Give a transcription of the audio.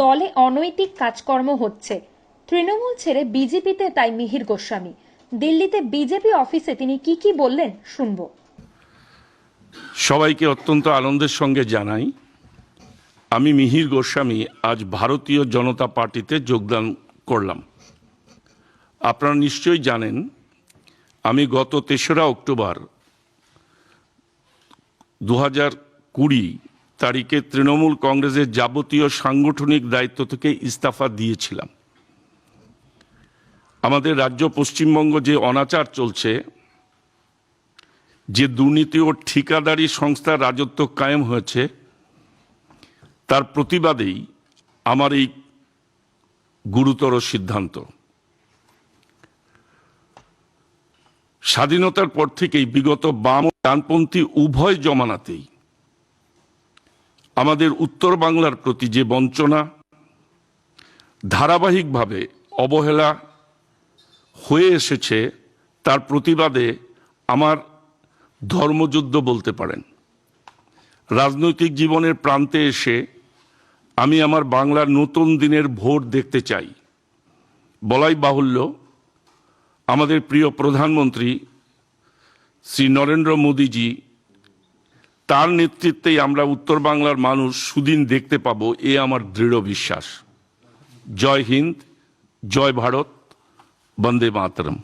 দলে অনৈতিক কাজকর্ম হচ্ছে। তৃণমূল ছেড়ে বিজেপিতে তাই মিহির গোস্বামী। দিল্লিতে বিজেপি অফিসে তিনি কি কি বললেন শুনব। সবাইকে অত্যন্ত আনন্দের সঙ্গে জানাই, আমি মিহির গোস্বামী আজ ভারতীয় জনতা পার্টিতে যোগদান করলাম। আপনারা নিশ্চয়ই জানেন, আমি গত তেসরা অক্টোবর দু হাজার কুড়ি তারিখে তৃণমূল কংগ্রেসের যাবতীয় সাংগঠনিক দায়িত্ব থেকে ইস্তফা দিয়েছিলাম। আমাদের রাজ্য পশ্চিমবঙ্গ যে অনাচার চলছে, যে দুর্নীতি ও ঠিকাদারি সংস্থার রাজত্ব কায়েম হয়েছে, তার প্রতিবাদেই আমার এই গুরুতর সিদ্ধান্ত। স্বাধীনতার পর থেকেই বিগত বাম ডানপন্থী উভয় জমানাতেই আমাদের উত্তর বাংলার প্রতি যে বঞ্চনা, ধারাবাহিকভাবে অবহেলা হয়ে এসেছে, তার প্রতিবাদে আমার ধর্মযুদ্ধ বলতে পারেন। রাজনৈতিক জীবনের প্রান্তে এসে আমি আমার বাংলার নতুন দিনের ভোট দেখতে চাই। বলাই বাহুল্য, আমাদের প্রিয় প্রধানমন্ত্রী শ্রী নরেন্দ্র মোদীজি তার নেতৃত্বেই আমরা উত্তর বাংলার মানুষ সুদিন দেখতে পাব, এ আমার দৃঢ় বিশ্বাস। জয় হিন্দ, জয় ভারত, বন্দে মাতরম।